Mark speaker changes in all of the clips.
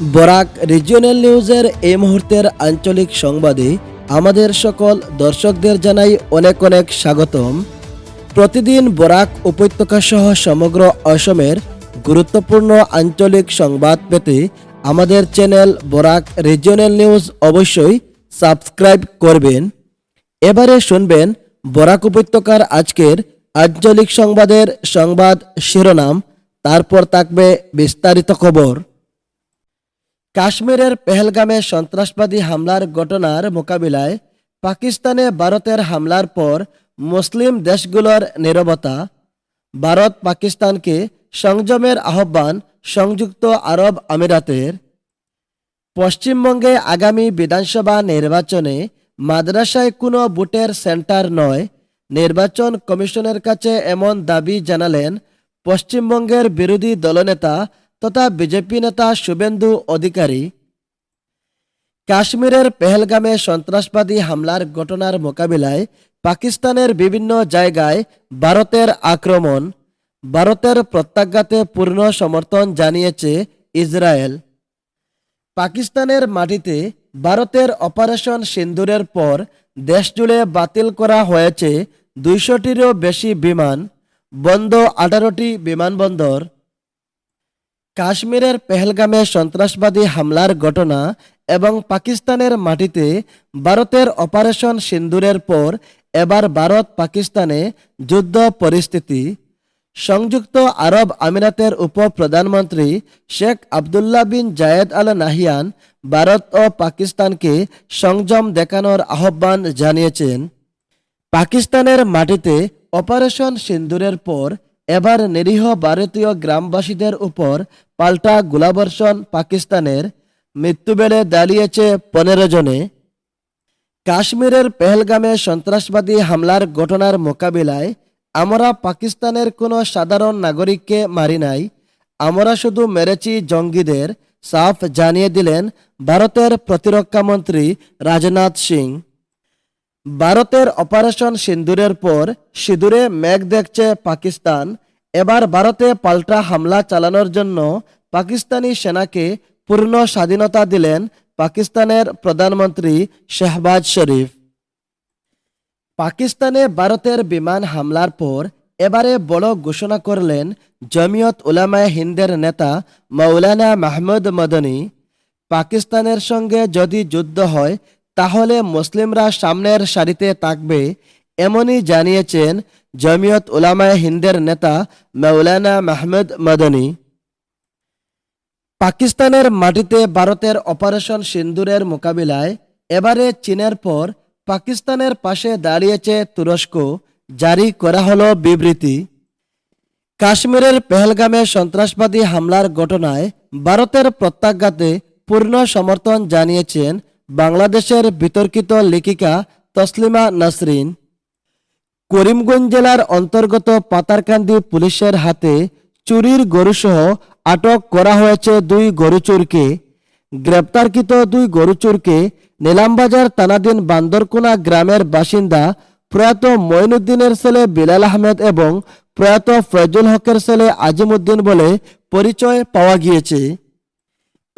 Speaker 1: Barak regional নিউজের এই মুহূর্তের আঞ্চলিক সংবাদে আমাদের সকল দর্শকদের জানাই অনেক অনেক স্বাগতম। প্রতিদিন বরাক উপত্যকা সহ সমগ্র অসমের গুরুত্বপূর্ণ আঞ্চলিক সংবাদ পেতে আমাদের চ্যানেল বরাক রিজিওনাল নিউজ অবশ্যই সাবস্ক্রাইব করবেন। এবারে শুনবেন বরাক উপত্যকার আজকের আঞ্চলিক সংবাদের সংবাদ শিরোনাম, তারপর থাকবে বিস্তারিত খবর। কাশ্মীরের পেহেলগামে সন্ত্রাসবাদী হামলার ঘটনার মোকাবিলায় পাকিস্তানে ভারতের হামলার পর মুসলিম দেশগুলোর নীরবতা, ভারত পাকিস্তানকে সংযমের আহ্বান সংযুক্ত আরব আমিরাতের। পশ্চিমবঙ্গে আগামী বিধানসভা নির্বাচনে মাদ্রাসায় কোনো বুটের সেন্টার নয়, নির্বাচন কমিশনের কাছে এমন দাবি জানালেন পশ্চিমবঙ্গের বিরোধী দলনেতা তথা বিজেপি নেতা শুভেন্দু অধিকারী। কাশ্মীরের পেহেলগামে সন্ত্রাসবাদী হামলার ঘটনার মোকাবিলায় পাকিস্তানের বিভিন্ন জায়গায় ভারতের আক্রমণ, ভারতের প্রত্যাঘাতে পূর্ণ সমর্থন জানিয়েছে ইসরায়েল। পাকিস্তানের মাটিতে ভারতের অপারেশন সিন্দুরের পর দেশজুড়ে বাতিল করা হয়েছে দুইশোটিরও বেশি বিমান, বন্ধ আঠারোটি বিমানবন্দর। কাশ্মীরের পেহেলগামে সন্ত্রাসবাদী হামলার ঘটনা এবং পাকিস্তানের মাটিতে ভারতের অপারেশন সিন্দুরের পর এবার ভারত পাকিস্তানে যুদ্ধ পরিস্থিতি। সংযুক্ত আরব আমিরাতের উপপ্রধানমন্ত্রী শেখ আবদুল্লাহ বিন জায়েদ আল নাহিয়ান ভারত ও পাকিস্তানকে সংযম দেখানোর আহ্বান জানিয়েছেন। পাকিস্তানের মাটিতে অপারেশন সিন্দুরের পর এবার নিরীহ ভারতীয় গ্রামবাসীদের উপর পাল্টা গোলাবর্ষণ পাকিস্তানের। মৃত্যুবেলে দাঁড়িয়েছে পনেরো জনে। কাশ্মীরের পেহেলগামে সন্ত্রাসবাদী হামলার ঘটনার মোকাবিলায় আমরা পাকিস্তানের কোনো সাধারণ নাগরিককে মারি নাই। আমরা শুধু মেরেছি জঙ্গিদের, সাফ জানিয়ে দিলেন ভারতের প্রতিরক্ষা মন্ত্রী রাজনাথ সিং। ভারতের অপারেশন সিন্দুরের পর সিঁদুরে মেঘ দেখছে পাকিস্তান। এবার ভারতে পাল্টা হামলা চালানোর জন্য পাকিস্তানি সেনাকে পূর্ণ স্বাধীনতা দিলেন পাকিস্তানের প্রধানমন্ত্রী শেহবাজ শরীফ। পাকিস্তানে ভারতের বিমান হামলার পর এবারে বড় ঘোষণা করলেন জমিয়ত উলামায় হিন্দের নেতা মৌলানা মাহমুদ মদনী। পাকিস্তানের সঙ্গে যদি যুদ্ধ হয় তাহলে মুসলিমরা সামনের সারিতে থাকবে, এমনই জানিয়েছেন জমিয়ত উলামায় হিন্দের নেতা মৌলানা মাহমুদ মদনী। পাকিস্তানের মাটিতে ভারতের অপারেশন সিন্দুরের মোকাবিলায় এবারে চীনের পর পাকিস্তানের পাশে দাঁড়িয়েছে তুরস্ক, জারি করা হলো বিবৃতি। কাশ্মীরের পেহেলগামে সন্ত্রাসবাদী হামলার ঘটনায় ভারতের প্রত্যাঘাতে পূর্ণ সমর্থন জানিয়েছেন বাংলাদেশের বিতর্কিত লেখিকা তসলিমা নাসরিন করিমগঞ্জ জেলার অন্তর্গত পাতারকান্দি পুলিশের হাতে চুরির গরুসহ আটক করা হয়েছে দুই গরুচোরকে গ্রেপ্তারকৃত দুই গরুচোরকে নিলামবাজার তানাদিন বান্দরকোনা গ্রামের বাসিন্দা প্রয়াত মঈনুদ্দিনের ছেলে বিলাল আহমেদ এবং প্রয়াত ফয়জুল হকের ছেলে আজিমুদ্দিন বলে পরিচয় পাওয়া গিয়েছে।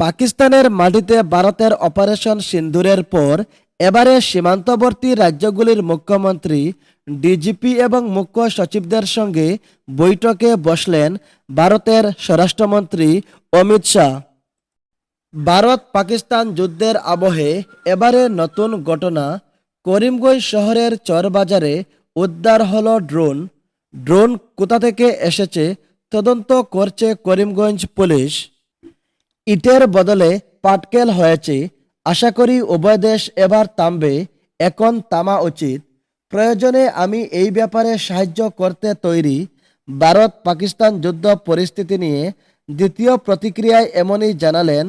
Speaker 1: পাকিস্তানের মাটিতে ভারতের অপারেশন সিন্দুরের পর এবারে সীমান্তবর্তী রাজ্যগুলির মুখ্যমন্ত্রী, ডিজিপি এবং মুখ্য সচিবদের সঙ্গে বৈঠকে বসলেন ভারতের স্বরাষ্ট্রমন্ত্রী অমিত শাহ। ভারত পাকিস্তান যুদ্ধের আবহে এবারে নতুন ঘটনা। করিমগঞ্জ শহরের চরবাজারে উদ্ধার হল ড্রোন। ড্রোন কোথা থেকে এসেছে তদন্ত করছে করিমগঞ্জ পুলিশ। ইটের বদলে পাটকেল হয়েছে। আশা করি উভয় দেশ এবার থামবে। এখন তামা উচিত। প্রয়োজনে আমি এই ব্যাপারে সাহায্য করতে তৈরি। ভারত পাকিস্তান যুদ্ধ পরিস্থিতি নিয়ে দ্বিতীয় প্রতিক্রিয়ায় এমনই জানালেন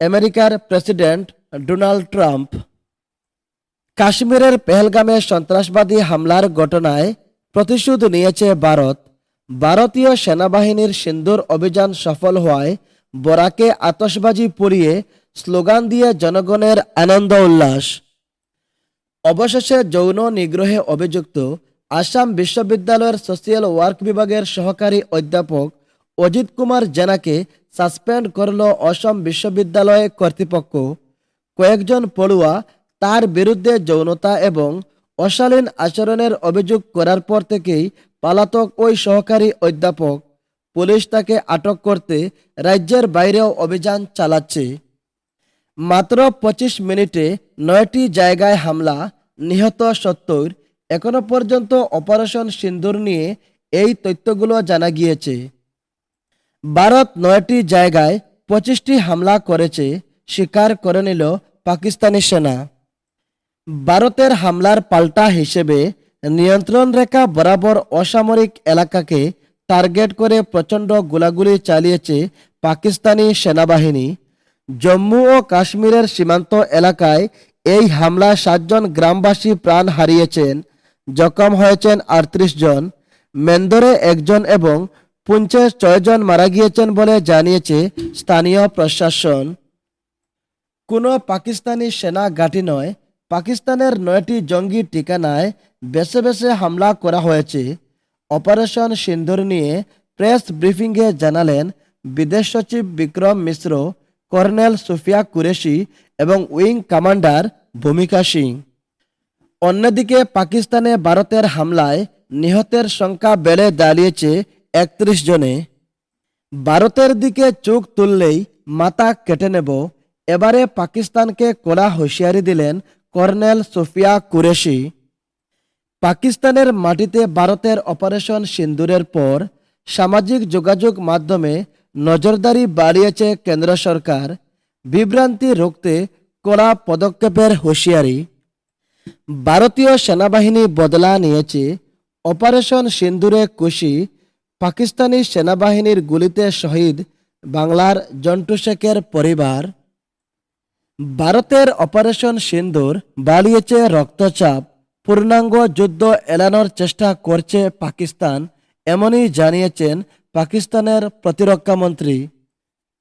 Speaker 1: আমেরিকার প্রেসিডেন্ট ডোনাল্ড ট্রাম্প। কাশ্মীরের পেহেলগামে সন্ত্রাসবাদী হামলার ঘটনায় প্রতিশোধ নিয়েছে ভারত। ভারতীয় সেনাবাহিনীর সিন্দুর অভিযান সফল হওয়ায় বরাকে আতশবাজি পুড়িয়ে স্লোগান দিয়ে জনগণের আনন্দ উল্লাস। অবশেষে যৌন নিগ্রহে অভিযুক্ত আসাম বিশ্ববিদ্যালয়ের সোশিয়াল ওয়ার্ক বিভাগের সহকারী অধ্যাপক অজিত কুমার জেনাকে সাসপেন্ড করল অসম বিশ্ববিদ্যালয় কর্তৃপক্ষ। কয়েকজন পড়ুয়া তার বিরুদ্ধে যৌনতা এবং অশালীন আচরণের অভিযোগ করার পর থেকেই পালাতক ওই সহকারী অধ্যাপক পুলিশ তাকে আটক করতে রাজ্যের বাইরেও অভিযান চালাচ্ছে। মাত্র পঁচিশ মিনিটে নয়টি জায়গায় হামলা, নিহত সত্তর। এখনও পর্যন্ত অপারেশন সিন্দুর নিয়ে এই তথ্যগুলো জানা গিয়েছে। ভারত নয়টি জায়গায় পঁচিশটি হামলা করেছে, স্বীকার করে নিল পাকিস্তানি সেনা। ভারতের হামলার পাল্টা হিসেবে নিয়ন্ত্রণ রেখা বরাবর অসামরিক এলাকাকে টার্গেট করে প্রচণ্ড গোলাগুলি চালিয়েছে পাকিস্তানি সেনাবাহিনী। জম্মু ও কাশ্মীরের সীমান্ত এলাকায় এই হামলা সাতজন গ্রামবাসী প্রাণ হারিয়েছেন, জখম হয়েছেন আটত্রিশ জন। মেন্দরে একজন এবং পুঞ্চে ছয়জন মারা গিয়েছেন বলে জানিয়েছে স্থানীয় প্রশাসন। কোনো পাকিস্তানি সেনা ঘাঁটি নয়, পাকিস্তানের নয়টি জঙ্গি ঠিকানায় বেছে বেছে হামলা করা হয়েছে। অপারেশন সিন্ধুর নিয়ে প্রেস ব্রিফিংয়ে জানালেন বিদেশ সচিব বিক্রম মিশ্র, কর্নেল সুফিয়া কুরেশি এবং উইং কমান্ডার ভূমিকা সিং। অন্যদিকে পাকিস্তানে ভারতের হামলায় নিহতের সংখ্যা বেড়ে দাঁড়িয়েছে একত্রিশ জনে। ভারতের দিকে চোখ তুললেই মাথা কেটে নেব, এবারে পাকিস্তানকে কড়া হুঁশিয়ারি দিলেন কর্নেল সোফিয়া কুরেশি। পাকিস্তানের মাটিতে ভারতের অপারেশন সিন্দুরের পর সামাজিক যোগাযোগ মাধ্যমে নজরদারি বাড়িয়েছে কেন্দ্র সরকার। বিভ্রান্তি রুখতে কড়া পদক্ষেপের হুঁশিয়ারি। ভারতীয় সেনাবাহিনী বদলা নিয়েছে অপারেশন সিন্দুরে কুশি পাকিস্তানি সেনাবাহিনীর গুলিতে শহীদ বাংলার জন্টু শেখের পরিবার। ভারতের অপারেশন সিন্দুর বাড়িয়েছে রক্তচাপ। পূর্ণাঙ্গ যুদ্ধ এলানোর চেষ্টা করছে পাকিস্তান, এমনই জানিয়েছেন পাকিস্তানের প্রতিরক্ষামন্ত্রী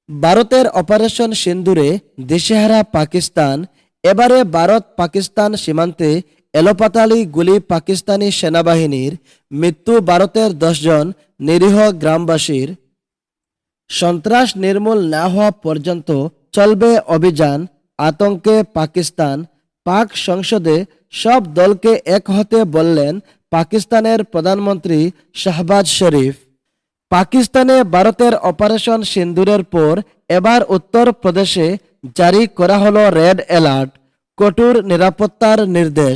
Speaker 1: ভারতের অপারেশন সিন্দুরে দিশেহারা পাকিস্তান, এবারে ভারত পাকিস্তান সীমান্তে এলোপাতালি গুলি পাকিস্তানি সেনাবাহিনীর মৃত্যু ভারতের দশজন নিরীহ গ্রামবাসীর। সন্ত্রাস নির্মূল না হওয়া পর্যন্ত চলবে অভিযান আতঙ্কে পাকিস্তান। পাক সংসদে সব দলকে এক হতে বললেন পাকিস্তানের প্রধানমন্ত্রী শাহবাজ শরীফ। পাকিস্তানে ভারতের অপারেশন সিন্দুরের পর এবার উত্তর প্রদেশে জারি করা হলো রেড অ্যালার্ট, কঠোর নিরাপত্তার নির্দেশ।